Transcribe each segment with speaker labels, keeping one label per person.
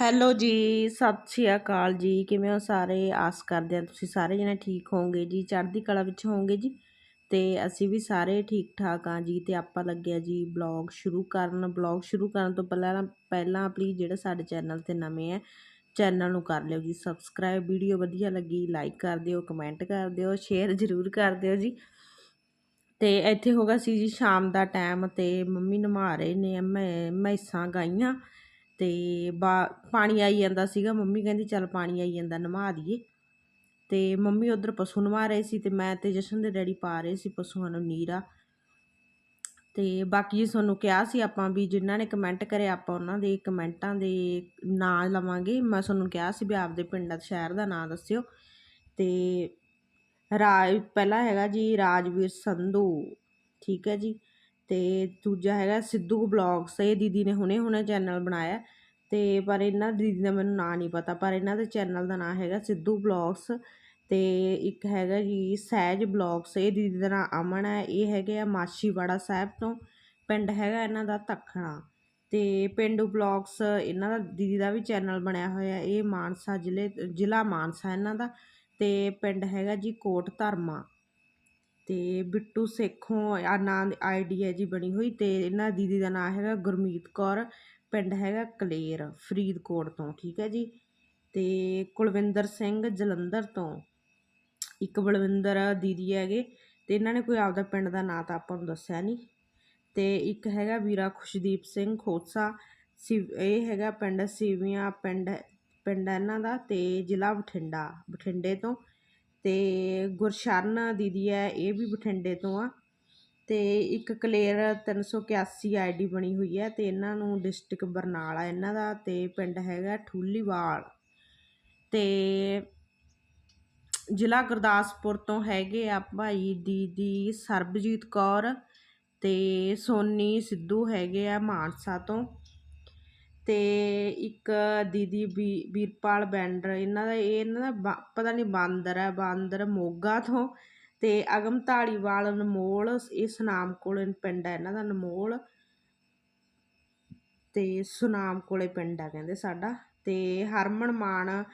Speaker 1: Hello ਜੀ, ਸਤਿ ਸ਼੍ਰੀ ਅਕਾਲ ਜੀ। ਕਿਵੇਂ ਹੋ ਸਾਰੇ? ਆਸ ਕਰਦੇ ਹਾਂ ਤੁਸੀਂ ਸਾਰੇ ਜਣੇ ਠੀਕ ਹੋਵੋਗੇ ਜੀ। ਚੜ੍ਹਦੀ ਕਲਾ ਵਿੱਚ ਹੋਵੋਗੇ ਜੀ। ਤੇ ਅਸੀਂ ਵੀ ਸਾਰੇ ਠੀਕ ਠਾਕ ਆ ਜੀ। ਤੇ ਆਪਾਂ ਲੱਗਿਆ ਜੀ ਬਲੌਗ ਸ਼ੁਰੂ ਕਰਨ। ਬਲੌਗ ਸ਼ੁਰੂ ਕਰਨ ਤੋਂ ਪਹਿਲਾਂ ਪਹਿਲਾਂ ਪਲੀਜ਼ ਜਿਹੜੇ ਸਾਡੇ ਚੈਨਲ ਤੇ ਨਵੇਂ ਆ, ਚੈਨਲ ਨੂੰ ਕਰ ਲਿਓ ਜੀ। ਸਬਸਕ੍ਰਾਈਬ ਵੀਡੀਓ ਵਧੀਆ ਲੱਗੀ ਲਾਈਕ ਕਰ ਦਿਓ ਕਮੈਂਟ ਕਰ ਦਿਓ ਸ਼ੇਅਰ ਜ਼ਰੂਰ ਕਰ ਦਿਓ ਜੀ। ਤੇ ਇੱਥੇ ਹੋਗਾ ਸੀ ਜੀ ਸ਼ਾਮ ਦਾ ਟਾਈਮ ਤੇ ਮੰਮੀ ਨਮਾ ਰਹੇ ਨੇ, ਮੈਂ ਮੈਸਾਂ ਗਾਈਆਂ। ਤੇ ਬਾ, ਪਾਣੀ ਆਈ ਜਾਂਦਾ ਸੀਗਾ, ਮੰਮੀ ਕਹਿੰਦੀ ਚੱਲ ਪਾਣੀ ਆਈ ਜਾਂਦਾ, ਨਮਾ ਦਈਏ। ਤੇ ਮੰਮੀ ਉਧਰ ਪਸ਼ੂ ਨਮਾ ਰਹੇ ਸੀ ਤੇ ਮੈਂ ਤੇ ਜਸ਼ਨ ਦੇ ਡੈਡੀ ਪਾ ਰਹੇ ਸੀ ਪਸ਼ੂਆਂ ਨੂੰ ਨੀਰਾ। ਤੇ ਬਾਕੀ ਜੀ ਤੁਹਾਨੂੰ ਕਿਹਾ ਸੀ ਆਪਾਂ ਵੀ ਜਿਨ੍ਹਾਂ ਨੇ ਕਮੈਂਟ ਕਰਿਆ ਆਪਾਂ ਉਹਨਾਂ ਦੇ ਕਮੈਂਟਾਂ ਦੇ ਨਾਂ ਲਵਾਂਗੇ। ਮੈਂ ਤੁਹਾਨੂੰ ਕਿਹਾ ਸੀ ਵੀ ਆਪਦੇ ਪਿੰਡ ਦਾ, ਸ਼ਹਿਰ ਦਾ ਨਾਂ ਦੱਸਿਓ। ਤੇ ਰਾਜ, ਪਹਿਲਾ ਹੈਗਾ ਜੀ ਰਾਜਵੀਰ ਸੰਧੂ, ਠੀਕ ਹੈ ਜੀ। ਅਤੇ ਦੂਜਾ ਹੈਗਾ ਸਿੱਧੂ ਬਲੋਗਸ ਇਹ ਦੀਦੀ ਨੇ ਹੁਣੇ ਹੁਣੇ ਚੈਨਲ ਬਣਾਇਆ। ਅਤੇ ਪਰ ਇਹਨਾਂ ਦੀਦੀ ਦਾ ਮੈਨੂੰ ਨਾਂ ਨਹੀਂ ਪਤਾ, ਪਰ ਇਹਨਾਂ ਦੇ ਚੈਨਲ ਦਾ ਨਾਂ ਹੈਗਾ ਸਿੱਧੂ ਬਲੋਗਸ ਅਤੇ ਇੱਕ ਹੈਗਾ ਜੀ ਸਹਿਜ ਬਲੌਗਸ ਇਹ ਦੀਦੀ ਦਾ ਨਾਂ ਅਮਨ ਹੈ। ਇਹ ਹੈਗੇ ਆ ਮਾਛੀਵਾੜਾ ਸਾਹਿਬ ਤੋਂ, ਪਿੰਡ ਹੈਗਾ ਇਹਨਾਂ ਦਾ ਤਖਣਾ ਅਤੇ ਪਿੰਡੂ ਬਲੌਗਸ ਇਹਨਾਂ ਦਾ ਦੀਦੀ ਦਾ ਵੀ ਚੈਨਲ ਬਣਿਆ ਹੋਇਆ, ਇਹ ਮਾਨਸਾ ਜ਼ਿਲ੍ਹੇ, ਜ਼ਿਲ੍ਹਾ ਮਾਨਸਾ ਇਹਨਾਂ ਦਾ। ਅਤੇ ਪਿੰਡ ਹੈਗਾ ਜੀ ਕੋਟ ਧਰਮਾ। ਅਤੇ ਬਿੱਟੂ ਸੇਖੋਂ ਆ ਆਈ ਡੀ ਹੈ ਜੀ ਬਣੀ ਹੋਈ ਅਤੇ ਇਹਨਾਂ ਦੀਦੀ ਦਾ ਨਾਂ ਹੈਗਾ ਗੁਰਮੀਤ ਕੌਰ, ਪਿੰਡ ਹੈਗਾ ਕਲੇਰ, ਫਰੀਦਕੋਟ ਤੋਂ, ਠੀਕ ਹੈ ਜੀ? ਅਤੇ ਕੁਲਵਿੰਦਰ ਸਿੰਘ ਜਲੰਧਰ ਤੋਂ, ਇੱਕ ਬਲਵਿੰਦਰ ਦੀਦੀ ਹੈਗੇ ਅਤੇ ਇਹਨਾਂ ਨੇ ਕੋਈ ਆਪਦਾ ਪਿੰਡ ਦਾ ਨਾਂ ਤਾਂ ਆਪਾਂ ਨੂੰ ਦੱਸਿਆ ਨਹੀਂ। ਅਤੇ ਇੱਕ ਹੈਗਾ ਵੀਰਾ ਖੁਸ਼ਦੀਪ ਸਿੰਘ ਖੋਸਾ ਇਹ ਹੈਗਾ ਪਿੰਡ ਸੀਵੀਆਂ ਪਿੰਡ ਪਿੰਡ ਇਹਨਾਂ ਦਾ ਅਤੇ ਜ਼ਿਲ੍ਹਾ ਬਠਿੰਡਾ, ਬਠਿੰਡੇ ਤੋਂ। ਅਤੇ ਗੁਰਸ਼ਰਨ ਦੀਦੀ ਹੈ, ਇਹ ਵੀ ਬਠਿੰਡੇ ਤੋਂ ਆ। ਅਤੇ ਇੱਕ ਕਲੇਰ 381 ਆਈਡੀ ਬਣੀ ਹੋਈ ਹੈ ਅਤੇ ਇਹਨਾਂ ਨੂੰ ਡਿਸਟ੍ਰਿਕਟ ਬਰਨਾਲਾ ਇਹਨਾਂ ਦਾ ਅਤੇ ਪਿੰਡ ਹੈਗਾ ਠੂਲੀਵਾਲ। ਅਤੇ ਜ਼ਿਲ੍ਹਾ ਗੁਰਦਾਸਪੁਰ ਤੋਂ ਹੈਗੇ ਆ ਭਾਈ ਦੀਦੀ ਸਰਬਜੀਤ ਕੌਰ ਅਤੇ ਸੋਨੀ ਸਿੱਧੂ ਹੈਗੇ ਆ ਮਾਨਸਾ ਤੋਂ। ਅਤੇ ਇੱਕ ਦੀਦੀ ਬੀ ਬੀਰਪਾਲ ਬੈਂਡਰ, ਇਹਨਾਂ ਦਾ, ਇਹ ਇਹਨਾਂ ਦਾ ਪਤਾ ਨਹੀਂ ਬਾਂਦਰ ਹੈ, ਬਾਂਦਰ ਮੋਗਾ ਤੋਂ ਅਤੇ ਅਗਮ ਧਾਲੀਵਾਲ ਅਨਮੋਲ ਇਹ ਸੁਨਾਮ ਕੋਲ ਪਿੰਡ ਹੈ ਇਹਨਾਂ ਦਾ ਅਨਮੋਲ ਅਤੇ ਸੁਨਾਮ ਕੋਲੇ ਪਿੰਡ ਆ ਕਹਿੰਦੇ ਸਾਡਾ ਅਤੇ ਹਰਮਨ ਮਾਨ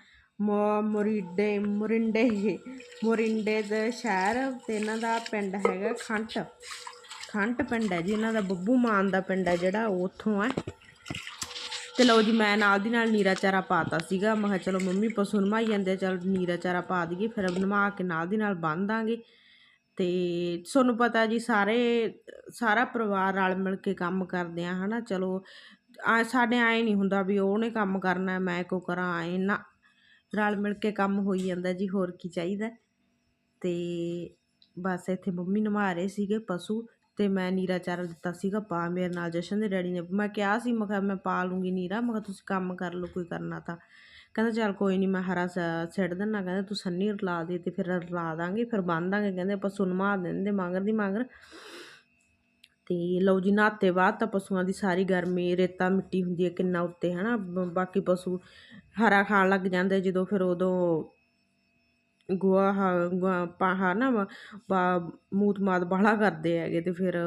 Speaker 1: ਮੁਰਿੰਡੇ, ਮੋਰਿੰਡੇ ਮੋਰਿੰਡੇ ਦੇ ਸ਼ਹਿਰ ਤੇ ਇਹਨਾਂ ਦਾ ਪਿੰਡ ਹੈਗਾ ਖੰਟ ਖੰਟ ਪਿੰਡ ਹੈ ਜੀ, ਇਹਨਾਂ ਦਾ ਬੱਬੂ ਮਾਨ ਦਾ ਪਿੰਡ ਹੈ ਜਿਹੜਾ ਉੱਥੋਂ ਹੈ। ਤੇ ਲਓ ਜੀ, ਮੈਂ ਨਾਲ ਦੀ ਨਾਲ ਨੀਰਾ ਚਾਰਾ ਪਾਤਾ ਸੀਗਾ। ਮੈਂ ਕਿਹਾ ਚਲੋ ਮੰਮੀ ਪਸ਼ੂ ਨਮਾਈ ਜਾਂਦੇ ਚਲ ਨੀਰਾ ਚਾਰਾ ਪਾ ਦਈਏ, ਫਿਰ ਨਮਾ ਕੇ ਨਾਲ ਦੀ ਨਾਲ ਬੰਨ ਦਾਂਗੇ। ਤੇ ਤੁਹਾਨੂੰ ਪਤਾ ਜੀ, ਸਾਰੇ, ਸਾਰਾ ਪਰਿਵਾਰ ਰਲ ਮਿਲ ਕੇ ਕੰਮ ਕਰਦੇ ਆ, ਹਨਾ? ਚਲੋ, ਆ ਸਾਡੇ ਆਏ ਨਹੀਂ ਹੁੰਦਾ ਵੀ ਉਹਨੇ ਕੰਮ ਕਰਨਾ, ਮੈਂ ਕੋ ਕਰਾਂ ਆਏ ਨਾ। ਰਲ ਮਿਲ ਕੇ ਕੰਮ ਹੋਈ ਜਾਂਦਾ ਜੀ, ਹੋਰ ਕੀ ਚਾਹੀਦਾ। ਤੇ ਬਸ ਇੱਥੇ ਮੰਮੀ ਨਮਾ ਰਹੇ ਸੀਗੇ ਪਸ਼ੂ। ਤੇ ਮੈਂ ਨੀਰਾ ਚਾਰਾ ਦਿੱਤਾ ਸੀਗਾ, ਪਾ ਮੇਰੇ ਨਾਲ ਜਸ਼ਨ ਦੇ ਡੈਡੀ ਨੇ। ਮੈਂ ਕਿਹਾ ਸੀ, ਮੈਂ ਕਿਹਾ ਮੈਂ ਪਾ ਲੂੰਗੀ ਨੀਰਾ, ਮੈਂ ਕਿਹਾ ਤੁਸੀਂ ਕੰਮ ਕਰ ਲਓ, ਕੋਈ ਕਰਨਾ ਤਾਂ। ਕਹਿੰਦਾ, ਚੱਲ ਕੋਈ ਨਹੀਂ ਮੈਂ ਹਰਾ ਛੱਡ ਦਿੰਨਾ। ਕਹਿੰਦਾ, ਤੂੰ ਸੰਨੀ ਰਲਾ ਦੇ ਤੇ ਫਿਰ ਰਲਾ ਦਾਂਗੇ, ਫਿਰ ਬੰਨ ਦਾਂਗੇ। ਕਹਿੰਦੇ ਪਸ਼ੂ ਨਮਾ ਦਿੰਦੇ ਮਗਰ ਦੀ ਮਗਰ। ਤੇ ਲਓ ਜੀ ਨਾਤੇ ਬਾਅਦ ਤਾਂ ਪਸ਼ੂਆਂ ਦੀ ਸਾਰੀ ਗਰਮੀ, ਰੇਤਾ ਮਿੱਟੀ ਹੁੰਦੀ ਹੈ ਕਿੰਨਾ ਉੱਤੇ, ਹਨਾ। ਬਾਕੀ ਪਸ਼ੂ ਹਰਾ ਖਾਣ ਲੱਗ ਜਾਂਦੇ, ਜਦੋਂ ਫਿਰ ਉਦੋਂ ਗੋਆ ਪਾਹਾ ਨਾ ਮੂਤ ਮਾਤ ਬਾਹਲਾ ਕਰਦੇ ਹੈਗੇ ਤੇ ਫਿਰ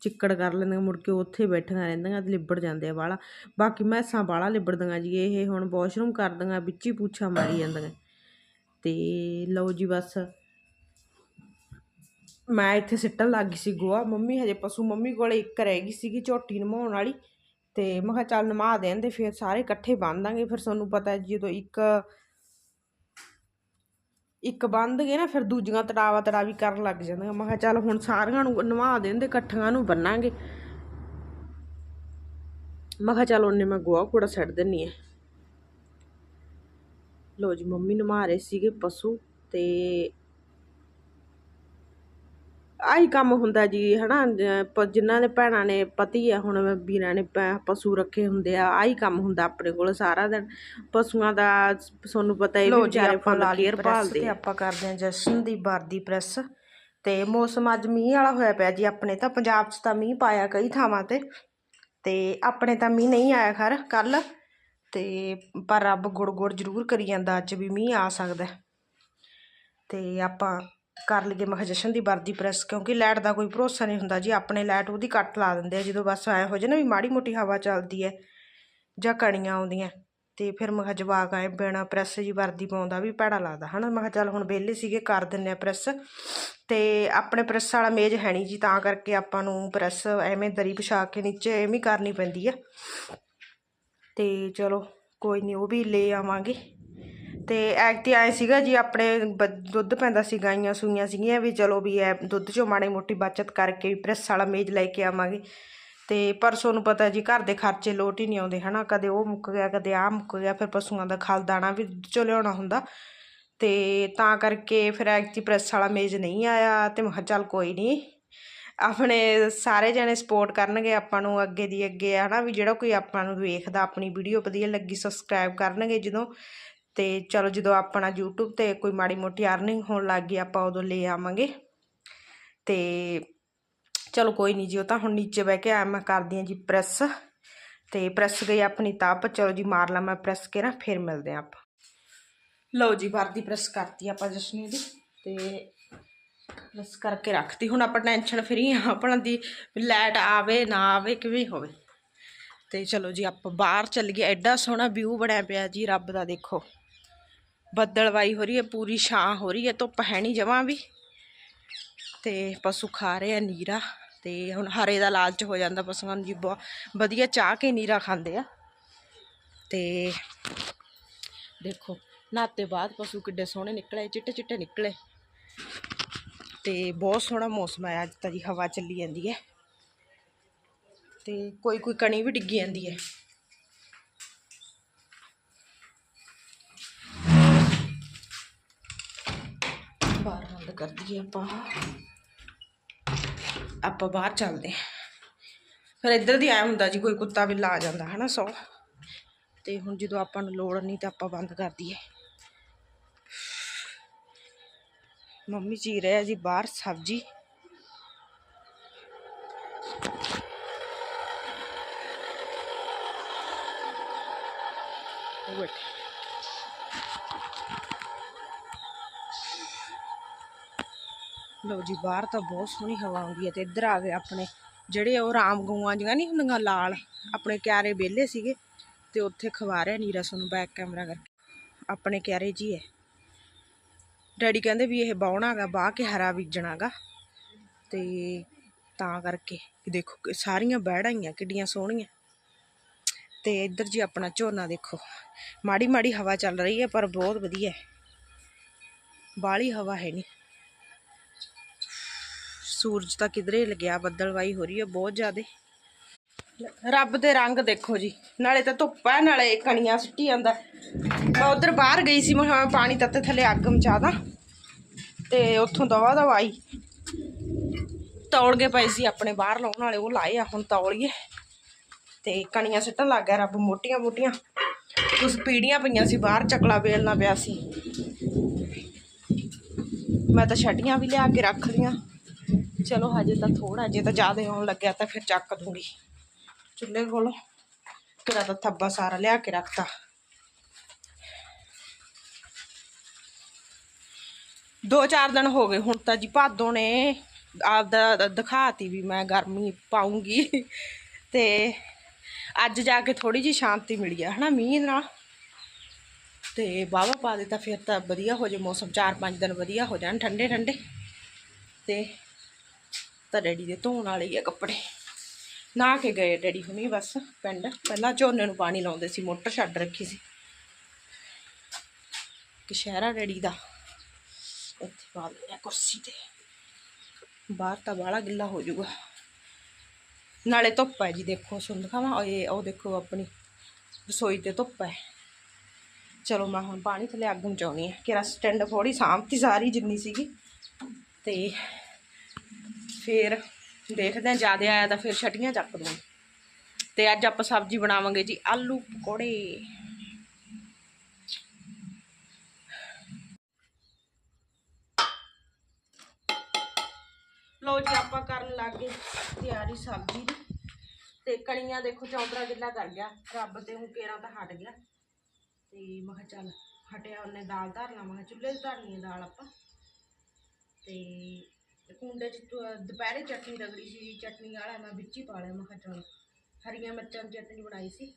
Speaker 1: ਚਿੱਕੜ ਕਰ ਲੈਂਦੇ ਮੁੜ ਕੇ ਉੱਥੇ ਬੈਠੀਆਂ ਰਹਿੰਦੀਆਂ ਤੇ ਲਿਬੜ ਜਾਂਦੇ ਆ ਬਾਹਲਾ। ਬਾਕੀ ਮੈਸਾਂ ਬਾਹਲਾ ਲਿਬੜਦੀਆਂ ਜੀ, ਇਹ ਹੁਣ ਵਾਸ਼ਰੂਮ ਕਰਦੀਆਂ, ਵਿੱਚ ਹੀ ਪੂਛਾ ਮਾਰੀ ਜਾਂਦੀਆਂ। ਤੇ ਲਓ ਜੀ ਬਸ। ਮੈਂ ਇੱਥੇ ਸਿੱਟਣ ਲੱਗ ਗਈ ਸੀ ਗੋਹਾ, ਮੰਮੀ ਹਜੇ ਪਸ਼ੂ ਮੰਮੀ ਕੋਲੇ ਇੱਕ ਰਹਿ ਗਈ ਸੀਗੀ ਝੋਟੀ ਨਮਾਉਣ ਵਾਲੀ। ਤੇ ਮੈਂ ਕਿਹਾ ਚੱਲ ਨਮਾ ਦੇਣ ਤੇ ਫਿਰ ਸਾਰੇ ਇਕੱਠੇ ਬੰਨ ਦਾਂਗੇ, ਫਿਰ ਤੁਹਾਨੂੰ ਪਤਾ ਜਦੋਂ ਇੱਕ ਇੱਕ ਬੰਦ ਗਏ ਨਾ, ਫਿਰ ਦੂਜੀਆਂ ਤੜਾਵਾ ਤੜਾਵੀ ਕਰਨ ਲੱਗ ਜਾਂਦੀਆਂ। ਮੈਂ ਕਿਹਾ, ਚੱਲ ਹੁਣ ਸਾਰੀਆਂ ਨੂੰ ਨਵਾ ਦੇਣ ਦੇ ਇਕੱਠੀਆਂ ਨੂੰ ਬੰਨਾਂਗੇ। ਮੈਂ ਕਿਹਾ, ਚੱਲ ਉਹਨੇ ਮੈਂ ਗੋਹਾ ਕੂੜਾ ਛੱਡ ਦਿੰਨੀ ਆ। ਲੋ ਜੀ, ਮੰਮੀ ਨਵਾ ਰਹੇ ਸੀਗੇ ਪਸ਼ੂ ਤੇ ਆਹੀ ਕੰਮ ਹੁੰਦਾ ਜੀ ਹਨਾ ਜਿਨ੍ਹਾਂ ਦੇ ਭੈਣਾਂ ਨੇ ਪਤੀ ਆ ਹੁਣ ਵੀਰਾਂ ਨੇ ਪਸ਼ੂ ਰੱਖੇ ਹੁੰਦੇ ਆ ਆਹੀ ਕੰਮ ਹੁੰਦਾ ਆਪਣੇ ਕੋਲ ਸਾਰਾ ਦਿਨ। ਪਸ਼ੂਆਂ ਦਾ ਤੁਹਾਨੂੰ ਪਤਾ ਵੀ ਵਿਚਾਰੇ ਫੁੱਲ ਕੇਅਰ ਭਾਲਦੇ
Speaker 2: ਤੇ ਆਪਾਂ ਕਰਦੇ ਹਾਂ ਜਸ਼ਨ ਦੀ ਵਰਦੀ ਪ੍ਰੈਸ। ਤੇ ਮੌਸਮ ਅੱਜ ਮੀਂਹ ਵਾਲਾ ਹੋਇਆ ਪਿਆ ਜੀ ਆਪਣੇ ਤਾਂ ਪੰਜਾਬ 'ਚ ਤਾਂ ਮੀਂਹ ਪਾਇਆ ਕਈ ਥਾਵਾਂ ਤੇ। ਤੇ ਆਪਣੇ ਤਾਂ ਮੀਂਹ ਨਹੀਂ ਆਇਆ ਖਰ ਕੱਲ ਤੇ ਪਰ ਰੱਬ ਗੁੜ ਗੁੜ ਜ਼ਰੂਰ ਕਰੀ ਜਾਂਦਾ ਅੱਜ ਵੀ ਮੀਂਹ ਆ ਸਕਦਾ। ਤੇ ਆਪਾਂ ਕਰ ਲਈਏ, ਮੈਂ ਜਸ਼ਨ ਦੀ ਵਰਦੀ ਪ੍ਰੈਸ ਕਿਉਂਕਿ ਲਾਈਟ ਦਾ ਕੋਈ ਭਰੋਸਾ ਨਹੀਂ ਹੁੰਦਾ ਜੀ। ਆਪਣੇ ਲਾਈਟ ਉਹਦੀ ਕੱਟ ਲਾ ਦਿੰਦੇ ਆ, ਜਦੋਂ ਬਸ ਐ ਹੋ ਜੇ ਨਾ ਵੀ ਮਾੜੀ ਮੋਟੀ ਹਵਾ ਚੱਲਦੀ ਹੈ ਜਾਂ ਕਣੀਆਂ ਆਉਂਦੀਆਂ,
Speaker 1: ਤੇ ਫਿਰ ਮੈਂ ਕਿਹਾ ਜਵਾਕ ਆਏ ਬਿਨਾ ਪ੍ਰੈਸ ਜੀ ਵਰਦੀ ਪਾਉਂਦਾ ਵੀ ਭੈੜਾ ਲੱਗਦਾ, ਹਨਾ? ਮੈਂ ਕਿਹਾ ਚੱਲ ਹੁਣ ਵਿਹਲੇ ਸੀਗੇ, ਕਰ ਦਿੰਨੇ ਆ ਪ੍ਰੈਸ ਤੇ ਆਪਣੇ ਪ੍ਰੈਸ ਵਾਲਾ ਮੇਜ਼ ਹੈ ਨਹੀਂ ਜੀ, ਤਾਂ ਕਰਕੇ ਆਪਾਂ ਨੂੰ ਪ੍ਰੈਸ ਐਵੇਂ ਦਰੀ ਵਿਛਾ ਕੇ ਨੀਚੇ ਐਵੇਂ ਕਰਨੀ ਪੈਂਦੀ ਆ। ਤੇ ਚਲੋ, ਕੋਈ ਨਹੀਂ ਉਹ ਵੀ ਲੈ ਆਵਾਂਗੇ। ਤੇ ਐਕਟੀ ਆਏ ਸੀਗਾ ਜੀ, ਆਪਣੇ ਬ- ਦੁੱਧ ਪੈਂਦਾ ਸੀ ਗਾਈਆਂ ਸੂਈਆਂ ਸੀਗੀਆਂ ਵੀ ਚਲੋ ਵੀ ਐ ਦੁੱਧ ਚੋਂ ਮਾੜੀ ਮੋਟੀ ਬਚਤ ਕਰਕੇ ਵੀ ਪ੍ਰੈਸ ਵਾਲਾ ਮੇਜ਼ ਲੈ ਕੇ ਆਵਾਂਗੇ। ਤੇ ਪਰਸੋਂ ਨੂੰ ਪਤਾ ਜੀ ਘਰ ਦੇ ਖਰਚੇ ਲੋਟ ਹੀ ਨਹੀਂ ਆਉਂਦੇ, ਹਨਾ? ਕਦੇ ਉਹ ਮੁੱਕ ਗਿਆ, ਕਦੇ ਆ ਮੁੱਕ ਗਿਆ, ਫਿਰ ਪਸ਼ੂਆਂ ਦਾ ਖਲ ਦਾਣਾ ਵੀ ਦੁੱਧ ਚੋਂ ਲਿਆਉਣਾ ਹੁੰਦਾ। ਤੇ ਤਾਂ ਕਰਕੇ ਫਿਰ ਐਕਤੀ ਪ੍ਰੈਸ ਵਾਲਾ ਮੇਜ਼ ਨਹੀਂ ਆਇਆ ਤੇ ਮੈਂ ਚੱਲ ਕੋਈ ਨਹੀਂ, ਆਪਣੇ ਸਾਰੇ ਜਣੇ ਸਪੋਰਟ ਕਰਨਗੇ ਆਪਾਂ ਨੂੰ ਅੱਗੇ ਦੀ ਅੱਗੇ, ਹਨਾ? ਵੀ ਜਿਹੜਾ ਕੋਈ ਆਪਾਂ ਨੂੰ ਵੇਖਦਾ, ਆਪਣੀ ਵੀਡੀਓ ਵਧੀਆ ਲੱਗੀ ਸਬਸਕ੍ਰਾਈਬ ਕਰਨਗੇ ਜਦੋਂ। ਤੇ ਚਲੋ ਜਦੋਂ ਆਪਣਾ YouTube ਤੇ ਕੋਈ ਮਾੜੀ ਮੋਟੀ ਅਰਨਿੰਗ ਹੋਣ ਲੱਗ ਗਈ, ਆਪਾਂ ਉਦੋਂ ਲੈ ਆਵਾਂਗੇ। ਤੇ ਚਲੋ ਕੋਈ ਨਹੀਂ ਜੀ, ਉਹ ਤਾਂ ਹੁਣ ਨੀਚੇ ਬਹਿ ਕੇ ਆ ਮੈਂ ਕਰਦੀ ਹਾਂ ਜੀ ਪ੍ਰੈਸ ਤੇ ਪ੍ਰੈਸ ਗਈ ਆਪਣੀ ਤਾਪ, ਚਲੋ ਜੀ ਮਾਰ ਲਾ ਮੈਂ ਪ੍ਰੈਸ ਕੇ ਨਾ, ਫਿਰ ਮਿਲਦੇ ਹਾਂ ਆਪਾਂ। ਲਓ ਜੀ ਵਰਦੀ ਪ੍ਰੈਸ ਕਰਤੀ ਆਪਾਂ ਜਸਨੀ ਦੀ, ਤੇ ਪ੍ਰੈਸ ਕਰਕੇ ਰੱਖਤੀ। ਹੁਣ ਆਪਾਂ ਟੈਨਸ਼ਨ ਫਰੀ ਆ ਆਪਣਾ ਦੀ ਲਾਈਟ ਆਵੇ, ਨਾ ਆਵੇ, ਕਿਵੇਂ ਹੋਵੇ। ਤੇ ਚਲੋ ਜੀ, ਆਪਾਂ ਬਾਹਰ ਚੱਲ ਗਏ, ਐਡਾ ਸੋਹਣਾ ਵਿਊ ਬਣਿਆ ਪਿਆ ਜੀ, ਰੱਬ ਦਾ ਦੇਖੋ। ਬੱਦਲਵਾਈ ਹੋ ਰਹੀ ਹੈ, ਪੂਰੀ ਛਾਂ ਹੋ ਰਹੀ ਹੈ, ਧੁੱਪ ਹੈ ਨਹੀਂ ਜਮਾਂ ਵੀ। ਤੇ ਪਸ਼ੂ ਖਾ ਰਹੇ ਆ ਨੀਰਾ ਤੇ ਹੁਣ ਹਰੇ ਦਾ ਲਾਲਚ ਹੋ ਜਾਂਦਾ ਪਸ਼ੂਆਂ ਨੂੰ ਜੀ ਬਹੁਤ ਵਧੀਆ ਚਾਹ ਕੇ ਨੀਰਾ ਖਾਂਦੇ ਆ। ਤੇ ਦੇਖੋ ਨਾਤੇ ਬਾਅਦ ਪਸ਼ੂ ਕਿੱਡੇ ਸੋਹਣੇ ਨਿਕਲੇ, ਚਿੱਟੇ ਚਿੱਟੇ ਨਿਕਲੇ। ਤੇ ਬਹੁਤ ਸੋਹਣਾ ਮੌਸਮ ਹੈ ਅੱਜ ਤਾਂ ਜੀ, ਹਵਾ ਚੱਲੀ ਜਾਂਦੀ ਹੈ। ਤੇ ਕੋਈ ਕੋਈ ਕਣੀ ਵੀ ਡਿੱਗੀ ਜਾਂਦੀ ਹੈ। ਕਰ ਦਈਏ ਆਪਾਂ। ਆਪਾਂ ਬਾਹਰ ਚੱਲਦੇ ਹਾਂ। ਫਿਰ ਇੱਧਰ ਦੀ ਆਇਆ ਹੁੰਦਾ ਜੀ, ਕੋਈ ਕੁੱਤਾ ਵੀ ਲਾ ਜਾਂਦਾ, ਹਨਾ ਸੌ। ਤੇ ਹੁਣ ਜਦੋਂ ਆਪਾਂ ਨੂੰ ਲੋੜ ਨਹੀਂ ਤਾਂ ਆਪਾਂ ਬੰਦ ਕਰ ਦਈਏ। ਮੰਮੀ ਚੀ ਰਿਹਾ ਜੀ ਬਾਹਰ ਸਬਜ਼ੀ। ਉਹ ਬੈਠੇ। ਲਓ ਜੀ, ਬਾਹਰ ਤਾਂ ਬਹੁਤ ਸੋਹਣੀ ਹਵਾ ਆਉਂਦੀ ਹੈ ਤੇ ਇੱਧਰ ਆ ਗਏ ਆਪਣੇ, ਜਿਹੜੇ ਉਹ ਰਾਮ ਗਊਆਂ ਜਿਹੀਆਂ ਨਹੀਂ ਹੁੰਦੀਆਂ, ਲਾਲ, ਆਪਣੇ ਕਿਆਰੇ ਵਿਹਲੇ ਸੀਗੇ ਤੇ ਉੱਥੇ ਖਵਾ ਰਿਹਾ ਨੀਰਾ ਨੂੰ ਬੈਕ ਕੈਮਰਾ ਕਰਕੇ। ਆਪਣੇ ਕਿਆਰੇ ਜੀ ਹੈ। ਡੈਡੀ ਕਹਿੰਦੇ ਵੀ ਇਹ ਬਾਉਣਾਗਾ ਬਾਹ ਕੇ ਹਰਾ ਬੀਜਣਾਗਾ ਤੇ ਤਾਂ ਕਰਕੇ ਦੇਖੋ ਸਾਰੀਆਂ ਬੈੜਾਂ ਹੀ ਆ, ਕਿੱਡੀਆਂ ਸੋਹਣੀਆਂ। ਤੇ ਇੱਧਰ ਜੀ ਆਪਣਾ ਝੋਨਾ ਦੇਖੋ। ਮਾੜੀ ਮਾੜੀ ਹਵਾ ਚੱਲ ਰਹੀ ਹੈ, ਪਰ ਬਹੁਤ ਵਧੀਆ ਹੈ। ਬਾਹਲੀ ਹਵਾ ਹੈ ਨਹੀਂ ਸੂਰਜ ਤਾਂ ਕਿਧਰੇ ਲੱਗਿਆ ਬੱਦਲਵਾਈ ਹੋ ਰਹੀ ਹੈ ਬਹੁਤ ਜ਼ਿਆਦੇ। ਰੱਬ ਦੇ ਰੰਗ ਦੇਖੋ ਜੀ, ਨਾਲੇ ਤਾਂ ਧੁੱਪ ਹੈ ਨਾਲੇ ਕਣੀਆਂ ਸੁੱਟੀ ਜਾਂਦਾ। ਮੈਂ ਉਧਰ ਬਾਹਰ ਗਈ ਸੀ, ਮੈਂ ਕਿਹਾ ਮੈਂ ਪਾਣੀ ਤੱਤੇ ਥੱਲੇ ਅੱਗ ਮਚਾ ਦਾਂ। ਤੇ ਉੱਥੋਂ ਦਵਾ ਦਵਾ ਆਈ। ਤੌਲ ਗਏ ਪਏ ਸੀ ਆਪਣੇ ਬਾਹਰ ਲਾਉਣ ਵਾਲੇ, ਉਹ ਲਾਏ ਆ, ਹੁਣ ਤੌਲੀਏ। ਤੇ ਕਣੀਆਂ ਸਿੱਟਣ ਲੱਗ ਗਿਆ ਰੱਬ, ਮੋਟੀਆਂ ਮੋਟੀਆਂ। ਕੁਝ ਪੀੜੀਆਂ ਪਈਆਂ ਸੀ ਬਾਹਰ, ਚਕਲਾ ਵੇਲਣਾ ਪਿਆ ਸੀ। ਮੈਂ ਤਾਂ ਛੱਡੀਆਂ ਵੀ ਲਿਆ ਕੇ ਰੱਖ ਲੀਆਂ ਚਲੋ ਹਜੇ ਤਾਂ ਥੋੜਾ ਜੇ ਤਾਂ ਜ਼ਿਆਦਾ ਆਉਣ ਲੱਗਿਆ ਤਾਂ ਫਿਰ ਚੱਕ ਦੂੰਗੀ। ਚੁੱਲ੍ਹੇ ਕੋਲੋਂ ਤੇਰਾ ਤਾਂ ਥੱਬਾ ਸਾਰਾ ਲਿਆ ਕੇ ਰੱਖਤਾ। ਦੋ ਚਾਰ ਦਿਨ ਹੋ ਗਏ, ਹੁਣ ਤਾਂ ਜੀ ਭਾਦੋਂ ਨੇ ਆਪਦਾ ਦ- ਦਿਖਾਤੀ ਵੀ ਮੈਂ ਗਰਮੀ ਪਾਉਂਗੀ ਤੇ ਅੱਜ ਜਾ ਕੇ ਥੋੜੀ ਜੀ ਸ਼ਾਂਤੀ ਮਿਲੀ ਆ, ਹਨਾ ਮੀਂਹ ਨਾਲ। ਤੇ ਬਾਵਾ ਪਾ ਦਿੱਤਾ, ਫਿਰ ਤਾਂ ਵਧੀਆ ਹੋ ਜੇ ਮੌਸਮ, ਚਾਰ ਪੰਜ ਦਿਨ ਵਧੀਆ ਹੋ ਜਾਣ ਠੰਡੇ ਠੰਡੇ ਤੇ ਤਾਂ ਡੈਡੀ ਦੇ ਧੋਣ ਵਾਲੇ ਹੀ ਆ ਕੱਪੜੇ। ਨਾ ਕੇ ਗਏ ਡੈਡੀ ਹੁਣੀ ਬਸ ਪਿੰਡ। ਪਹਿਲਾਂ ਝੋਨੇ ਨੂੰ ਪਾਣੀ ਲਾਉਂਦੇ ਸੀ, ਮੋਟਰ ਛੱਡ ਰੱਖੀ ਸੀ। ਕਸ਼ਹਿਰਾ ਡੈਡੀ ਦਾ। ਇੱਥੇ ਪਾ ਲਿਆ ਕੁਰਸੀ ਤੇ। ਬਾਹਰ ਤਾਂ ਬਾਹਲਾ ਗਿੱਲਾ ਹੋ ਜਾਊਗਾ। ਨਾਲੇ ਧੁੱਪ ਹੈ ਜੀ, ਦੇਖੋ ਸੁਣ ਦਿਖਾਵਾਂ, ਇਹ ਉਹ ਦੇਖੋ ਆਪਣੀ ਰਸੋਈ ਤੇ ਧੁੱਪ ਹੈ। ਚਲੋ ਮੈਂ ਹੁਣ ਪਾਣੀ ਥੱਲੇ ਅੱਗ ਮਚਾਉਣੀ ਹੈ। ਕਿਰਾ ਸਟੈਂਡ ਫੋੜੀ ਸਾਂਭਤੀ ਸਾਰੀ ਜਿੰਨੀ ਸੀਗੀ। ਤੇ ਫਿਰ ਦੇਖਦੇ ਹਾਂ, ਜ਼ਿਆਦਾ ਆਇਆ ਤਾਂ ਫਿਰ ਛਟੀਆਂ ਚੱਕ ਦੂੰ ਤੇ ਅੱਜ ਆਪਾਂ ਸਬਜ਼ੀ ਬਣਾਵਾਂਗੇ ਜੀ ਆਲੂ ਪਕੌੜੇ। ਲੋ ਜੀ, ਆਪਾਂ ਕਰਨ ਲੱਗ ਗਏ ਤਿਆਰੀ ਸਬਜ਼ੀ ਦੀ। ਤੇ ਕਣੀਆਂ ਦੇਖੋ ਚੌਂਤਰਾ ਗਿੱਲਾ ਕਰ ਗਿਆ। ਰੱਬ ਤੇ ਹੁਣ ਕੇਰਾਂ ਤਾਂ ਹਟ ਗਿਆ। ਤੇ ਮੈਂ ਕਿਹਾ ਚੱਲ ਹਟਿਆ ਉਹਨੇ ਦਾਲ ਧਰ ਲਾ, ਮੈਂ ਕਿਹਾ ਚੁੱਲ੍ਹੇ 'ਤੇ ਧਰਨੀ ਹੈ ਦਾਲ ਆਪਾਂ। ਤੇ ਕੁੰਡੇ 'ਚ ਦੁਪਹਿਰੇ ਚਟਨੀ ਰਗੜੀ ਸੀ, ਚਟਨੀ ਵਾਲਾ ਮੈਂ ਵਿੱਚ ਹੀ ਪਾ ਲਿਆ, ਮੈਂ ਕਿਹਾ ਚਲ ਹਰੀਆਂ ਮਿਰਚਾਂ ਦੀ ਚਟਨੀ ਬਣਾਈ ਸੀ।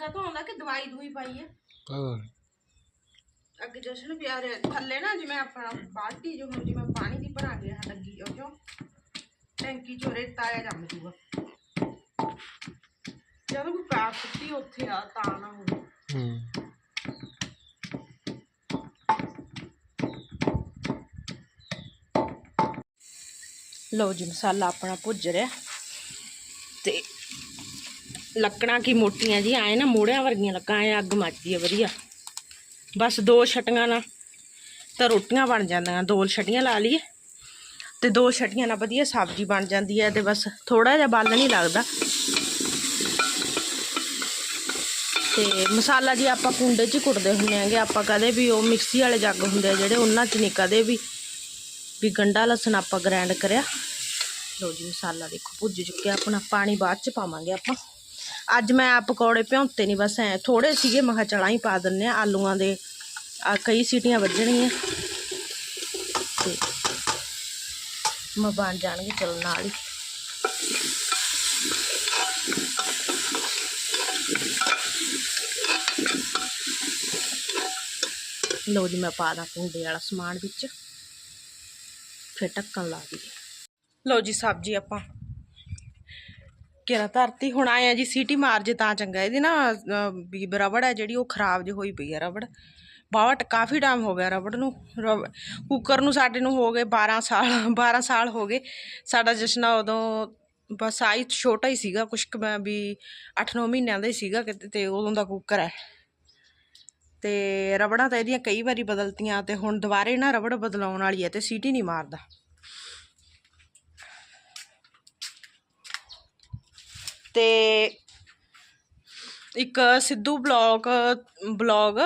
Speaker 1: ਕਾ ਤੋਂ ਆਉਂਦਾ ਕਿ ਦਵਾਈ ਦੂਈ ਪਾਈ ਹੈ
Speaker 3: ਨੀ।
Speaker 1: ਅੱਗੇ ਜਸ਼ਨ ਪਿਆਰ ਥੱਲੇ ਨਾ ਜਿਵੇਂ ਆਪਣਾ ਬਾਲਟੀ ਜੋ ਹੁੰਦੀ ਮੈਂ ਪਾਣੀ ਦੀ ਭਰਾ ਕੇ ਹਾਂ ਲੱਗੀ ਉਹ ਚੋਂ ਟੈਂਕੀ ਚੋਂ ਰੇਤਾ ਆਇਆ ਜੰਮ ਜੂਗਾ। ਜਦੋਂ ਕੋਈ ਪੈਪ ਸੁੱਟੀ ਉੱਥੇ ਆ ਤਾਂ ਨਾ ਹੋਵੇ।
Speaker 3: ਹੂੰ।
Speaker 1: ਲਓ ਜੀ ਮਸਾਲਾ ਆਪਣਾ ਭੁੱਜ ਰਿਹਾ ਤੇ ਲੱਕੜਾਂ ਕੀ ਮੋਟੀਆਂ ਜੀ ਆਏ ਨਾ ਮੋੜਿਆਂ ਵਰਗੀਆਂ ਲੱਕਾਂ ਐ ਅੱਗ ਮੱਚਦੀ ਆ, ਵਧੀਆ। ਬਸ ਦੋ ਛਟੀਆਂ ਨਾਲ ਤਾਂ ਰੋਟੀਆਂ ਬਣ ਜਾਂਦੀਆਂ, ਦੋ ਛਟੀਆਂ ਲਾ ਲਈਏ ਤੇ ਦੋ ਛਟੀਆਂ ਨਾਲ ਵਧੀਆ ਸਬਜ਼ੀ ਬਣ ਜਾਂਦੀ ਹੈ ਤੇ ਬਸ ਥੋੜਾ ਜਿਹਾ ਬਲ ਨਹੀਂ ਲੱਗਦਾ। ਤੇ ਮਸਾਲਾ ਜੀ ਆਪਾਂ ਕੁੰਡੇ 'ਚ ਹੀ ਕੁੱਟਦੇ ਹੁੰਦੇ ਆਂਗੇ ਆਪਾਂ ਕਦੇ ਵੀ ਉਹ ਮਿਕਸੀ ਵਾਲੇ ਜੱਗ ਹੁੰਦੇ ਆ ਜਿਹੜੇ ਉਹਨਾਂ 'ਚ ਨਹੀਂ, ਕਦੇ ਵੀ ਵੀ ਗੰਡਾ ਲਸਣ ਆਪਾਂ ਗ੍ਰਾਈਂਡ ਕਰਿਆ। ਲੋ ਜੀ ਮਸਾਲਾ ਦੇਖੋ, ਭੁੱਜ ਚੁੱਕਿਆ ਆਪਣਾ, ਪਾਣੀ ਬਾਅਦ ਚ ਪਾਵਾਂਗੇ ਆਪਾਂ। ਅੱਜ ਮੈਂ ਆ ਪਕੌੜੇ ਭਿਉਂਤੇ ਨਹੀਂ ਬਸ ਐ ਥੋੜੇ ਸੀਗੇ, ਮੈਂ ਕਿਹਾ ਚਲਾਂ ਹੀ ਪਾ ਦਿੰਨੇ ਆ ਆਲੂਆਂ ਦੇ। ਆ ਕਈ ਸੀਟੀਆਂ ਵੱਜਣਗੀਆਂ। ਤੇ ਮੈਂ ਬਣ ਜਾਣਗੇ, ਚਲੋ ਨਾਲ ਹੀ। ਲੋ ਜੀ, ਮੈਂ ਪਾ ਦਾਂ ਕੁੰਡੇ ਵਾਲਾ ਸਮਾਨ ਵਿੱਚ। ਫਿਰ ਢੱਕਣ ਲਾ ਦਈਏ। ਲਓ ਜੀ, ਸਬਜ਼ੀ ਆਪਾਂ ਕਿਹੜਾ ਧਰਤੀ। ਹੁਣ ਆਏ ਆ ਜੀ, ਸੀਟੀ ਮਾਰ ਜੇ ਤਾਂ ਚੰਗਾ, ਇਹਦੀ ਨਾ ਵੀ ਰਬੜ ਹੈ ਜਿਹੜੀ, ਉਹ ਖਰਾਬ ਜਿਹੀ ਹੋਈ ਪਈ ਹੈ ਰਬੜ। ਬਾਵਟ ਕਾਫੀ ਟਾਈਮ ਹੋ ਗਿਆ ਰਬੜ ਨੂੰ। ਰਬ- ਕੁੱਕਰ ਨੂੰ ਸਾਡੇ ਨੂੰ ਹੋ ਗਏ 12 ਸਾਲ 12 ਸਾਲ ਹੋ ਗਏ। ਸਾਡਾ ਜਸ਼ਨਾ ਉਦੋਂ ਬਸ ਆਈ ਛੋਟਾ ਹੀ ਸੀਗਾ, ਕੁਛ ਵੀ 8-9 ਮਹੀਨਿਆਂ ਦਾ ਹੀ ਸੀਗਾ ਕਿਤੇ, ਤੇ ਉਦੋਂ ਦਾ ਕੁੱਕਰ ਹੈ। ਤੇ ਰਬੜਾਂ ਤਾਂ ਇਹਦੀਆਂ ਕਈ ਵਾਰੀ ਬਦਲਤੀਆਂ, ਤੇ ਹੁਣ ਦੁਬਾਰੇ ਨਾ ਰਬੜ ਬਦਲਾਉਣ ਵਾਲੀ ਹੈ, ਤੇ ਸੀਟੀ ਨਹੀਂ ਮਾਰਦਾ। ਤੇ ਇੱਕ ਸਿੱਧੂ ਬਲੋਗ ਬਲੋਗ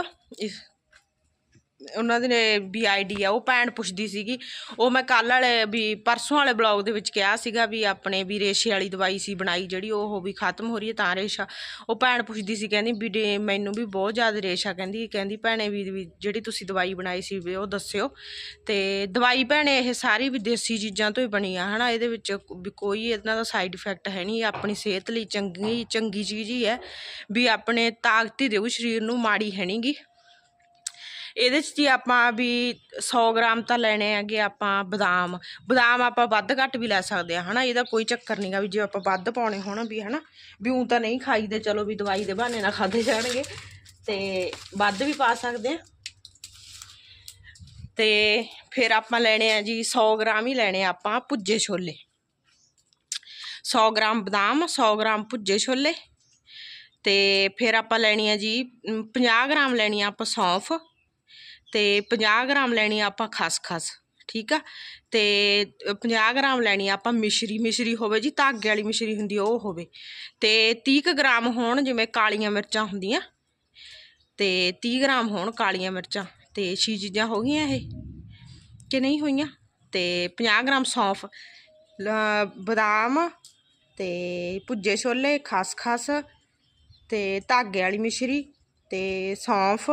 Speaker 1: ਉਹਨਾਂ ਦੇ ਨੇ ਵੀ ਆਈਡੀ ਆ, ਉਹ ਭੈਣ ਪੁੱਛਦੀ ਸੀਗੀ। ਉਹ ਮੈਂ ਕੱਲ ਵਾਲੇ ਵੀ ਪਰਸੋਂ ਵਾਲੇ ਬਲੌਗ ਦੇ ਵਿੱਚ ਕਿਹਾ ਸੀਗਾ ਵੀ ਆਪਣੇ ਵੀ ਰੇਸ਼ੇ ਵਾਲੀ ਦਵਾਈ ਸੀ ਬਣਾਈ, ਜਿਹੜੀ ਉਹ ਵੀ ਖਤਮ ਹੋ ਰਹੀ ਹੈ ਤਾਂ ਰੇਸ਼ਾ। ਉਹ ਭੈਣ ਪੁੱਛਦੀ ਸੀ, ਕਹਿੰਦੀ ਵੀ ਡੇ- ਮੈਨੂੰ ਵੀ ਬਹੁਤ ਜ਼ਿਆਦਾ ਰੇਸ਼ਾ, ਕਹਿੰਦੀ ਕਹਿੰਦੀ ਭੈਣੇ ਵੀ ਵੀ ਜਿਹੜੀ ਤੁਸੀਂ ਦਵਾਈ ਬਣਾਈ ਸੀ ਵੀ ਉਹ ਦੱਸਿਓ। ਤੇ ਦਵਾਈ ਭੈਣੇ, ਇਹ ਸਾਰੀ ਵੀ ਦੇਸੀ ਚੀਜ਼ਾਂ ਤੋਂ ਹੀ ਬਣੀ ਆ, ਹਨਾ? ਇਹਦੇ ਵਿੱਚ ਵੀ ਕੋਈ ਇਹਨਾਂ ਦਾ ਸਾਈਡ ਇਫੈਕਟ ਹੈ ਨਹੀਂ ਆਪਣੀ ਸਿਹਤ ਲਈ ਚੰਗੀ ਚੰਗੀ ਚੀਜ਼ ਹੀ ਹੈ। ਵੀ ਆਪਣੇ ਤਾਕਤ ਹੀ ਦੇਊ, ਸਰੀਰ ਨੂੰ ਮਾੜੀ ਹੈ ਨਹੀਂਗੀ ਇਹਦੇ 'ਚ ਜੀ ਆਪਾਂ ਵੀ 100 ਗ੍ਰਾਮ ਤਾਂ ਲੈਣੇ ਹੈਗੇ ਆਪਾਂ ਬਦਾਮ। ਬਦਾਮ ਆਪਾਂ ਵੱਧ ਘੱਟ ਵੀ ਲੈ ਸਕਦੇ ਆ ਹਨਾ? ਇਹਦਾ ਕੋਈ ਚੱਕਰ ਨਹੀਂਗਾ ਵੀ ਜੇ ਆਪਾਂ ਵੱਧ ਪਾਉਣੇ ਹੋਣ ਵੀ ਹਨਾ? ਵੀ ਉਂ ਤਾਂ ਨਹੀਂ ਖਾਈਦੇ ਚਲੋ ਵੀ ਦਵਾਈ ਦੇ ਬਹਾਨੇ ਨਾਲ ਖਾਦੇ ਜਾਣਗੇ। ਤੇ ਵੱਧ ਵੀ ਪਾ ਸਕਦੇ ਆ। ਤੇ ਫਿਰ ਆਪਾਂ ਲੈਣੇ ਆ ਜੀ 100 ਗ੍ਰਾਮ ਹੀ ਲੈਣੇ ਆਪਾਂ ਭੁੱਜੇ ਛੋਲੇ। 100 ਗ੍ਰਾਮ ਬਦਾਮ 100 ਗ੍ਰਾਮ ਭੁੱਜੇ ਛੋਲੇ। ਤੇ ਫਿਰ ਆਪਾਂ ਲੈਣੀ ਆ ਜੀ ਅਮ, 50 ਗ੍ਰਾਮ ਲੈਣੀ ਆ ਆਪਾਂ ਸੌਂਫ। ਤੇ 50 ਗ੍ਰਾਮ ਲੈਣੀ ਆ ਆਪਾਂ ਖਸਖਸ ਠੀਕ ਆ? ਤੇ 50 ਗ੍ਰਾਮ ਲੈਣੀ ਆਪਾਂ ਮਿਸ਼ਰੀ ਮਿਸ਼ਰੀ ਹੋਵੇ ਜੀ, ਧਾਗੇ ਵਾਲੀ ਮਿਸ਼ਰੀ ਹੁੰਦੀ ਉਹ ਹੋਵੇ। ਤੇ 30 ਕੁ ਗ੍ਰਾਮ ਹੋਣ ਜਿਵੇਂ ਕਾਲੀਆਂ ਮਿਰਚਾਂ ਹੁੰਦੀਆਂ। ਤੇ 30 ਗ੍ਰਾਮ ਹੋਣ ਕਾਲੀਆਂ ਮਿਰਚਾਂ, ਤੇ ਛੇ ਚੀਜ਼ਾਂ ਹੋ ਗਈਆਂ ਇਹ, ਕਿ ਨਹੀਂ ਹੋਈਆਂ? ਤੇ 50 ਗ੍ਰਾਮ ਸੌਂਫ ਬਦਾਮ ਤੇ ਭੁੱਜੇ ਛੋਲੇ ਖਸਖਸ ਤੇ ਧਾਗੇ ਵਾਲੀ ਮਿਸ਼ਰੀ ਤੇ ਸੌਂਫ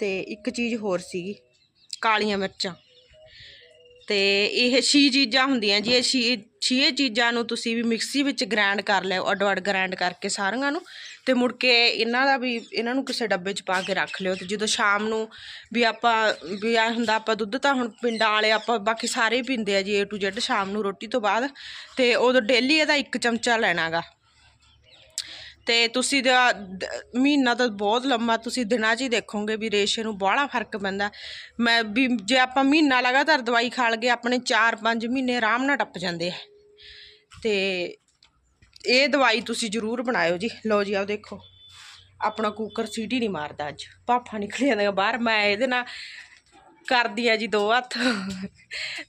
Speaker 1: ਤੇ ਇੱਕ ਚੀਜ਼ ਹੋਰ ਸੀਗੀ, ਕਾਲੀਆਂ ਮਿਰਚਾਂ। ਤੇ ਇਹ ਛੇ ਚੀਜ਼ਾਂ ਹੁੰਦੀਆਂ ਜੀ, ਇਹ ਛੇ ਛੇ ਚੀਜ਼ਾਂ ਨੂੰ ਤੁਸੀਂ ਵੀ ਮਿਕਸੀ ਵਿੱਚ ਗ੍ਰਾਈਂਡ ਕਰ ਲਿਓ ਅੱਡੋ ਅੱਡ ਗ੍ਰਾਈਂਡ ਕਰਕੇ ਸਾਰੀਆਂ ਨੂੰ ਤੇ ਮੁੜ ਕੇ ਇਹਨਾਂ ਦਾ ਵੀ, ਇਹਨਾਂ ਨੂੰ ਕਿਸੇ ਡੱਬੇ 'ਚ ਪਾ ਕੇ ਰੱਖ ਲਿਓ ਤੇ ਜਦੋਂ ਸ਼ਾਮ ਨੂੰ ਵੀ ਆਪਾਂ, ਵੀ ਆ ਹੁੰਦਾ ਆਪਾਂ ਦੁੱਧ ਤਾਂ ਹੁਣ ਪਿੰਡਾਂ ਵਾਲੇ ਆਪਾਂ ਬਾਕੀ ਸਾਰੇ ਹੀ ਪੀਂਦੇ ਆ ਜੀ, A to Z ਸ਼ਾਮ ਨੂੰ ਰੋਟੀ ਤੋਂ ਬਾਅਦ ਤੇ ਉਦੋਂ ਡੇਲੀ ਇਹਦਾ ਇੱਕ ਚਮਚਾ ਲੈਣਾਗਾ। ਤੇ ਤੁਸੀਂ ਦਾ ਮਹੀਨਾ ਤਾਂ ਬਹੁਤ ਲੰਮਾ ਤੁਸੀਂ ਦਿਨਾਂ 'ਚ ਹੀ ਦੇਖੋਗੇ ਵੀ ਰੇਸ਼ੇ ਨੂੰ ਬਾਹਲਾ ਫ਼ਰਕ ਪੈਂਦਾ। ਮੈਂ ਵੀ, ਜੇ ਆਪਾਂ ਮਹੀਨਾ ਲਗਾਤਾਰ ਦਵਾਈ ਖਾ ਲਗੇ, ਆਪਣੇ 4-5 ਮਹੀਨੇ ਆਰਾਮ ਨਾਲ ਟੱਪ ਜਾਂਦੇ ਆ। ਤੇ ਇਹ ਦਵਾਈ ਤੁਸੀਂ ਜ਼ਰੂਰ ਬਣਾਇਓ ਜੀ। ਲਓ ਜੀ ਆਓ ਦੇਖੋ। ਆਪਣਾ ਕੁੱਕਰ ਸੀਟੀ ਨਹੀਂ ਮਾਰਦਾ ਅੱਜ। ਭਾਫਾ ਨਿਕਲ ਜਾਂਦਾ ਬਾਹਰ। ਮੈਂ ਇਹਦੇ ਨਾਲ ਕਰਦੀ ਆ ਜੀ ਦੋ ਹੱਥ।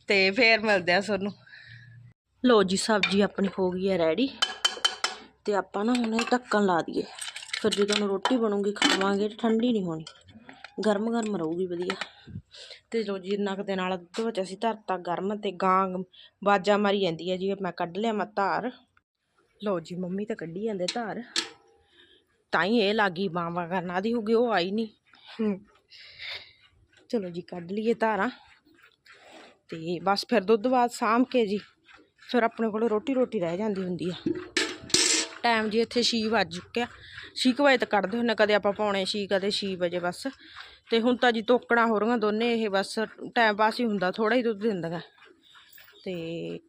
Speaker 1: ਤੇ ਫੇਰ ਮਿਲਦੇ ਆ ਤੁਹਾਨੂੰ। ਲਓ ਜੀ, ਸਬਜ਼ੀ ਆਪਣੀ ਹੋ ਗਈ ਹੈ ਰੈਡੀ ਤੇ ਆਪਾਂ ਨਾ ਹੁਣ ਇਹ ਢੱਕਣ ਲਾ ਦਈਏ। ਫਿਰ ਜਦੋਂ ਨੂੰ ਰੋਟੀ ਬਣੂਗੀ, ਖਾਵਾਂਗੇ ਠੰਡੀ ਨਹੀਂ ਹੋਣੀ। ਗਰਮ ਗਰਮ ਰਹੂਗੀ, ਵਧੀਆ। ਤੇ ਲੋ ਜੀ ਨੱਕ ਦੇ ਨਾਲ ਦੁੱਧ ਵਿੱਚ ਅਸੀਂ ਧਰਤਾ ਗਰਮ ਤੇ ਗਾਂ ਬਾਜਾ ਮਾਰੀ ਜਾਂਦੀ ਹੈ ਜੀ, ਮੈਂ ਕੱਢ ਲਿਆ ਮੈਂ ਧਾਰ। ਲੋ ਜੀ, ਮੰਮੀ ਤਾਂ ਕੱਢੀ ਜਾਂਦੇ ਧਾਰ। ਤਾਂ ਹੀ ਇਹ ਲੱਗੀ ਬਾਵਾ ਕਰਨ ਆਦੀ ਹੋ ਗਈ ਉਹ ਆਈ ਨਹੀਂ। ਚਲੋ ਜੀ, ਕੱਢ ਲਈਏ ਧਾਰਾਂ। ਤੇ ਬਸ ਫਿਰ ਦੁੱਧ ਬਾਅਦ ਸਾਂਭ ਕੇ ਜੀ, ਫਿਰ ਆਪਣੇ ਕੋਲ ਰੋਟੀ ਰੋਟੀ ਰਹਿ ਜਾਂਦੀ ਹੁੰਦੀ ਆ। ਟਾਈਮ ਜੀ ਇੱਥੇ 6 ਵੱਜ ਚੁੱਕਿਆ 6 ਵਜੇ ਤੱਕ ਕੱਢਦੇ ਹੁੰਦੇ ਕਦੇ ਆਪਾਂ ਪੌਣੇ 6 ਕਦੇ 6 ਵਜੇ ਬਸ। ਤੇ ਹੁਣ ਤਾਂ ਜੀ ਤੋਕੜਾਂ ਹੋ ਰਹੀਆਂ ਦੋਨੇ, ਇਹ ਬਸ ਟਾਈਮ ਪਾਸ ਹੀ ਹੁੰਦਾ ਥੋੜਾ ਹੀ ਦੁੱਧ ਦਿੰਦੀਆਂ ਤੇ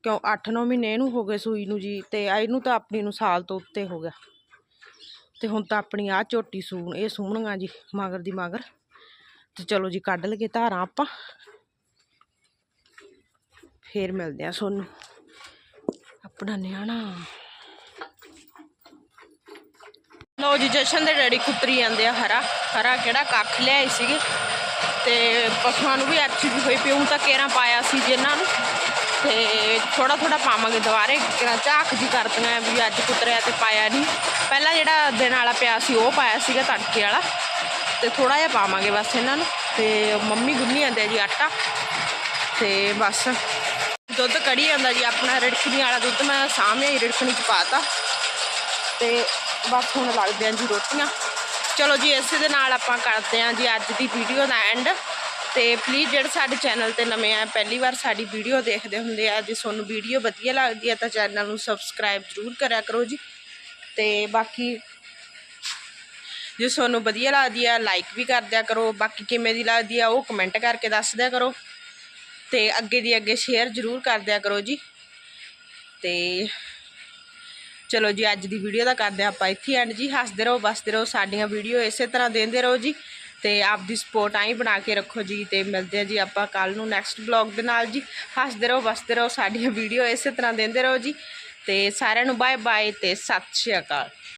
Speaker 1: ਕਿਉਂ 8-9 ਮਹੀਨੇ ਇਹਨੂੰ ਹੋ ਗਏ ਸੂਈ ਨੂੰ ਜੀ, ਤੇ ਇਹਨੂੰ ਤਾਂ ਆਪਣੀ ਨੂੰ ਸਾਲ ਤੋਂ ਉੱਤੇ ਹੋ ਗਿਆ। ਤੇ ਹੁਣ ਤਾਂ ਆਪਣੀ ਆ ਝੋਟੀ ਸੂਣ, ਇਹ ਸੂਣੀਆਂ ਜੀ ਮਗਰ ਦੀ ਮਗਰ। ਤੇ ਚਲੋ ਜੀ ਕੱਢ ਲਗੇ ਧਾਰਾਂ ਆਪਾਂ। ਫੇਰ ਮਿਲਦੇ ਆ ਸੋਨੂੰ। ਆਪਣਾ ਨਿਆਣਾ। ਲੋ ਜੀ, ਜਸ਼ਨ ਦੇ ਡੈਡੀ ਕੁੱਤਰੀ ਜਾਂਦੇ ਆ ਹਰਾ। ਹਰਾ ਕਿਹੜਾ ਕੱਖ ਲਿਆਏ ਸੀਗੇ। ਤੇ ਪਸ਼ੂਆਂ ਨੂੰ ਵੀ ਐਕਚੁਅਲੀ ਹੋਈ ਪਿਉਂ ਤਾਂ ਕੇਰਾਂ ਪਾਇਆ ਸੀ ਜਿਨ੍ਹਾਂ ਨੂੰ। ਤੇ ਥੋੜਾ ਥੋੜਾ ਪਾਵਾਂਗੇ ਦੁਬਾਰੇ ਕਿਹੜਾ ਝਾਕ ਜੀ ਕਰਦੀਆਂ ਵੀ ਅੱਜ ਕੁੱਤਰਿਆ ਤੇ ਪਾਇਆ ਨਹੀਂ ਪਹਿਲਾਂ ਜਿਹੜਾ ਦਿਨ ਵਾਲਾ ਪਿਆ ਸੀ, ਉਹ ਪਾਇਆ ਸੀਗਾ ਤੜਕੇ ਵਾਲਾ। ਤੇ ਥੋੜਾ ਜਿਹਾ ਪਾਵਾਂਗੇ ਬਸ ਇਹਨਾਂ ਨੂੰ। ਤੇ ਮੰਮੀ ਗੁੰਨੀ ਜਾਂਦੇ ਆ ਜੀ ਆਟਾ। ਤੇ ਬਸ। ਦੁੱਧ ਕੜੀ ਜਾਂਦਾ ਜੀ, ਆਪਣਾ ਰਿੜਕਣੀ ਵਾਲਾ ਦੁੱਧ ਮੈਂ ਸਾਹਮਣੇ ਹੀ, ਰਿੜਕਣੀ ਚ ਪਾਤਾ। ਤੇ ਬਸ ਹੁਣ ਲੱਗਦੇ ਆਂ ਜੀ ਰੋਟੀਆਂ। ਚਲੋ ਜੀ, ਇਸੇ ਦੇ ਨਾਲ ਆਪਾਂ ਕਰਦੇ ਆਂ ਜੀ ਅੱਜ ਦੀ ਵੀਡੀਓ ਦਾ ਐਂਡ ਤੇ ਪਲੀਜ਼ ਜਿਹੜੇ ਸਾਡੇ ਚੈਨਲ ਤੇ ਨਵੇਂ ਆ ਪਹਿਲੀ ਵਾਰ ਸਾਡੀ ਵੀਡੀਓ ਦੇਖਦੇ ਹੁੰਦੇ ਆ, ਜੇ ਤੁਹਾਨੂੰ ਵੀਡੀਓ ਵਧੀਆ ਲੱਗਦੀ ਹੈ ਤਾਂ ਚੈਨਲ ਨੂੰ ਸਬਸਕ੍ਰਾਈਬ ਜ਼ਰੂਰ ਕਰਿਆ ਕਰੋ ਜੀ। ਤੇ ਬਾਕੀ ਜੇ ਤੁਹਾਨੂੰ ਵਧੀਆ ਲੱਗਦੀ ਆ ਲਾਈਕ ਵੀ ਕਰ ਦਿਆ ਕਰੋ। ਬਾਕੀ ਕਿਵੇਂ ਦੀ ਲੱਗਦੀ ਆ, ਉਹ ਕਮੈਂਟ ਕਰਕੇ ਦੱਸ ਦਿਆ ਕਰੋ। ਤੇ ਅੱਗੇ ਦੀ ਅੱਗੇ ਸ਼ੇਅਰ ਜ਼ਰੂਰ ਕਰ ਦਿਆ ਕਰੋ ਜੀ। ਤੇ ਚਲੋ ਜੀ, ਅੱਜ ਦੀ ਵੀਡੀਓ ਦਾ ਕਰਦੇ ਹਾਂ ਆਪਾਂ ਇੱਥੇ ਐਂਡ ਜੀ। ਹੱਸਦੇ ਰਹੋ, ਬਸਦੇ ਰਹੋ ਸਾਡੀਆਂ ਵੀਡੀਓ ਇਸੇ ਤਰ੍ਹਾਂ ਦਿੰਦੇ ਰਹੋ ਜੀ। ਤੇ ਆਪਦੀ ਸਪੋਰਟ ਆਈ ਬਣਾ ਕੇ ਰੱਖੋ ਜੀ ਤੇ ਮਿਲਦੇ ਆ ਜੀ ਆਪਾਂ ਕੱਲ ਨੂੰ ਨੈਕਸਟ ਬਲੌਗ ਦੇ ਨਾਲ ਜੀ। ਹੱਸਦੇ ਰਹੋ, ਬਸਦੇ ਰਹੋ ਸਾਡੀਆਂ ਵੀਡੀਓ ਇਸੇ ਤਰ੍ਹਾਂ ਦਿੰਦੇ ਰਹੋ ਜੀ। ਤੇ ਸਾਰਿਆਂ ਨੂੰ ਬਾਏ ਬਾਏ ਤੇ ਸਤਿ ਸ਼੍ਰੀ ਅਕਾਲ।